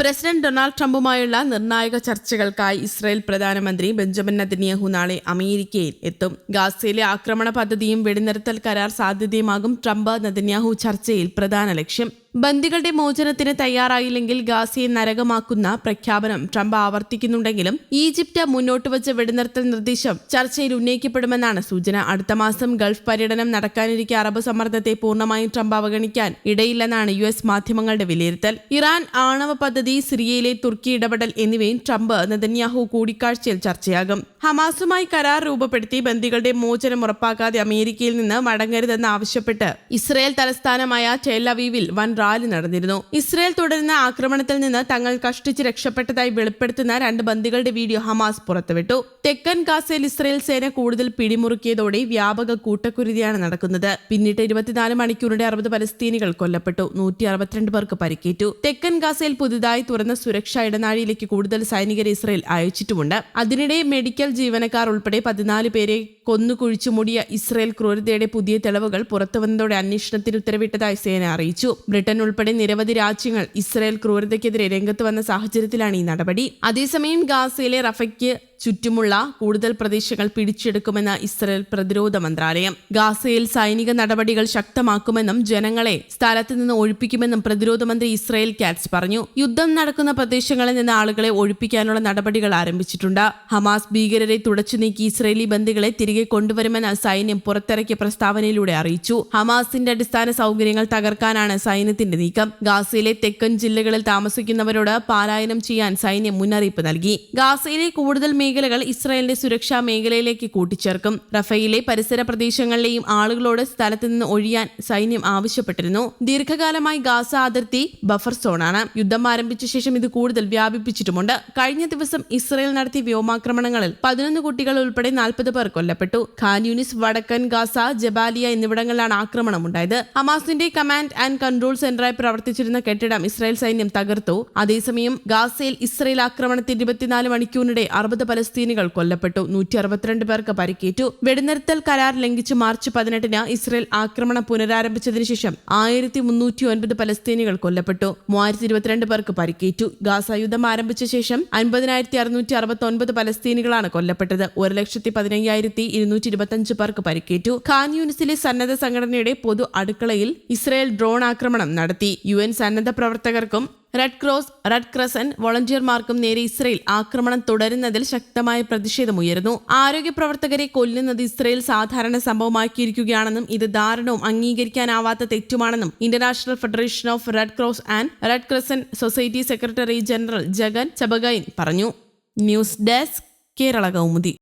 President Donald ട്രംപുമായുള്ള നിർണായക ചർച്ചകൾക്കായി Israel പ്രധാനമന്ത്രി ബെഞ്ചമിൻ നദിനിയഹു നാളെ അമേരിക്കയിൽ എത്തും. ഗാസയിലെ ആക്രമണ പദ്ധതിയും വെടിനിർത്തൽ കരാർ സാധ്യതയുമാകും ട്രംപ് നദിന്യാഹു ചർച്ചയിൽ പ്രധാന ലക്ഷ്യം. ബന്ദികളുടെ മോചനത്തിന് തയ്യാറായില്ലെങ്കിൽ ഗാസയെ നരകമാക്കുന്ന പ്രഖ്യാപനം ട്രംപ് ആവർത്തിക്കുന്നുണ്ടെങ്കിലും ഈജിപ്ത് മുന്നോട്ട് വച്ച വെടിനിർത്തൽ നിർദ്ദേശം ചർച്ചയിൽ ഉന്നയിക്കപ്പെടുമെന്നാണ് സൂചന. അടുത്ത മാസം ഗൾഫ് പര്യടനം നടക്കാനിരിക്കെ അറബ് സമ്മർദ്ദത്തെ പൂർണമായും ട്രംപ് അവഗണിക്കാൻ ഇടയില്ലെന്നാണ് യു എസ് മാധ്യമങ്ങളുടെ വിലയിരുത്തൽ. ഇറാൻ ആണവ പദ്ധതി സിറിയയിലെ തുർക്കി ഇടപെടൽ എന്നിവയും ട്രംപ് നെതന്യാഹു കൂടിക്കാഴ്ചയിൽ ചർച്ചയാകും. ഹമാസുമായി കരാർ രൂപപ്പെടുത്തി ബന്ദികളുടെ മോചനം ഉറപ്പാക്കാതെ അമേരിക്കയിൽ നിന്ന് മടങ്ങരുതെന്ന് ആവശ്യപ്പെട്ട് ഇസ്രയേൽ തലസ്ഥാനമായ ടെലവീവിൽ വൻ നടന്നിരുന്നു. ഇസ്രയേൽ തുടരുന്ന ആക്രമണത്തിൽ നിന്ന് തങ്ങൾ കഷ്ടിച്ച് രക്ഷപ്പെട്ടതായി വെളിപ്പെടുത്തുന്ന രണ്ട് ബന്ദികളുടെ വീഡിയോ ഹമാസ് പുറത്തുവിട്ടു. തെക്കൻ ഗാസയിൽ ഇസ്രയേൽ സേന കൂടുതൽ പിടിമുറുക്കിയതോടെ വ്യാപക കൂട്ടക്കുരുതിയാണ് നടക്കുന്നത്. പിന്നിട്ട് ഇരുപത്തിനാല് മണിക്കൂറിന്റെ അറുപത് പലസ്തീനികൾ കൊല്ലപ്പെട്ടു. നൂറ്റി അറുപത്തിരണ്ട് പേർക്ക് പരിക്കേറ്റു. തെക്കൻ ഗാസയിൽ പുതുതായി തുറന്ന സുരക്ഷാ ഇടനാഴിയിലേക്ക് കൂടുതൽ സൈനികരെ ഇസ്രയേൽ അയച്ചിട്ടുമുണ്ട്. അതിനിടെ മെഡിക്കൽ ജീവനക്കാർ ഉൾപ്പെടെ പതിനാല് പേരെ കൊന്നുകുഴിച്ചു മുടിയ ഇസ്രയേൽ ക്രൂരതയുടെ പുതിയ തെളിവുകൾ പുറത്തുവന്നതോടെ അന്വേഷണത്തിന് ഉത്തരവിട്ടതായി സേന അറിയിച്ചു. ബ്രിട്ടൻ ഉൾപ്പെടെ നിരവധി രാജ്യങ്ങൾ ഇസ്രയേൽ ക്രൂരതയ്ക്കെതിരെ രംഗത്ത് വന്ന സാഹചര്യത്തിലാണ് ഈ നടപടി. അതേസമയം ഗാസയിലെ റഫയ്ക്ക് ചുറ്റുമുള്ള കൂടുതൽ പ്രദേശങ്ങൾ പിടിച്ചെടുക്കുമെന്ന് ഇസ്രയേൽ പ്രതിരോധ മന്ത്രാലയം. ഗാസയിൽ സൈനിക നടപടികൾ ശക്തമാക്കുമെന്നും ജനങ്ങളെ സ്ഥലത്ത് നിന്ന് ഒഴിപ്പിക്കുമെന്നും പ്രതിരോധ മന്ത്രി ഇസ്രയേൽ കാറ്റ്സ് പറഞ്ഞു. യുദ്ധം നടക്കുന്ന പ്രദേശങ്ങളിൽ നിന്ന് ആളുകളെ ഒഴിപ്പിക്കാനുള്ള നടപടികൾ ആരംഭിച്ചിട്ടുണ്ട്. ഹമാസ് ഭീകരരെ തുടച്ചു നീക്കി ഇസ്രയേലി ബന്ദികളെ തിരികെ കൊണ്ടുവരുമെന്ന് സൈന്യം പുറത്തിറക്കിയ പ്രസ്താവനയിലൂടെ അറിയിച്ചു. ഹമാസിന്റെ അടിസ്ഥാന സൗകര്യങ്ങൾ തകർക്കാനാണ് സൈന്യത്തിന്റെ നീക്കം. ഗാസയിലെ തെക്കൻ ജില്ലകളിൽ താമസിക്കുന്നവരോട് പാലായനം ചെയ്യാൻ സൈന്യം മുന്നറിയിപ്പ് നൽകി. ഗാസയിലെ കൂടുതൽ മേഖലകൾ ഇസ്രായേലിന്റെ സുരക്ഷാ മേഖലയിലേക്ക് കൂട്ടിച്ചേർക്കും. റഫയിലെ പരിസര പ്രദേശങ്ങളിലെയും ആളുകളോട് സ്ഥലത്ത് നിന്ന് ഒഴിയാൻ സൈന്യം ആവശ്യപ്പെട്ടിരുന്നു. ദീർഘകാലമായി ഗാസ അതിർത്തി ബഫർ സോണാണ്. യുദ്ധം ആരംഭിച്ച ശേഷം ഇത് കൂടുതൽ വ്യാപിപ്പിച്ചിട്ടുമുണ്ട്. കഴിഞ്ഞ ദിവസം ഇസ്രായേൽ നടത്തിയ വ്യോമാക്രമണങ്ങളിൽ പതിനൊന്ന് കുട്ടികൾ ഉൾപ്പെടെ നാൽപ്പത് പേർ കൊല്ലപ്പെട്ടു. ഖാൻ യൂണിസ് വടക്കൻ ഗാസ ജബാലിയ എന്നിവിടങ്ങളിലാണ് ആക്രമണം ഉണ്ടായത് ഹമാസിന്റെ കമാൻഡ് ആൻഡ് കൺട്രോൾ സെന്ററായി പ്രവർത്തിച്ചിരുന്ന കെട്ടിടം ഇസ്രായേൽ സൈന്യം തകർത്തു. അതേസമയം ഗാസയിൽ ഇസ്രായേൽ ആക്രമണത്തിൽ ഇരുപത്തിനാല് മണിക്കൂറിനിടെ അറുപത് പലസ്തീനികൾ കൊല്ലപ്പെട്ടു. നൂറ്റി അറുപത്തിരണ്ട് പേർക്ക് പരിക്കേറ്റു. വെടിനിർത്തൽ കരാർ ലംഘിച്ച് മാർച്ച് പതിനെട്ടിന് ഇസ്രയേൽ ആക്രമണം പുനരാരംഭിച്ചതിനു ശേഷം ആയിരത്തി മുന്നൂറ്റി ഒൻപത് പലസ്തീനികൾ കൊല്ലപ്പെട്ടു. മൂവായിരത്തി ഇരുപത്തിരണ്ട് പേർക്ക് പരിക്കേറ്റു. ഗാസ യുദ്ധം ആരംഭിച്ച ശേഷം അൻപതിനായിരത്തി അറുന്നൂറ്റി അറുപത്തി ഒൻപത് പലസ്തീനികളാണ് കൊല്ലപ്പെട്ടത്. ഒരു ലക്ഷത്തി പതിനയ്യായിരത്തി ഇരുന്നൂറ്റി ഇരുപത്തിയഞ്ച് പേർക്ക് പരിക്കേറ്റു. ഖാൻ യൂണിസിലെ സന്നദ്ധ സംഘടനയുടെ പൊതു അടുക്കളയിൽ ഇസ്രയേൽ ഡ്രോൺ ആക്രമണം നടത്തി. യു എൻ സന്നദ്ധ പ്രവർത്തകർക്കും റെഡ് ക്രോസ് റെഡ് ക്രസൻ വോളണ്ടിയർമാർക്കും നേരെ ഇസ്രയേൽ ആക്രമണം തുടരുന്നതിൽ ശക്തമായ പ്രതിഷേധമുയരുന്നു ആരോഗ്യ പ്രവർത്തകരെ കൊല്ലുന്നത് ഇസ്രയേൽ സാധാരണ സംഭവമാക്കിയിരിക്കുകയാണെന്നും ഇത് ദാരുണവും അംഗീകരിക്കാനാവാത്ത തെറ്റുമാണെന്നും international federation of red cross and red crescent society secretary general Jagan Chapagain പറഞ്ഞു. News desk Kerala Kaumudi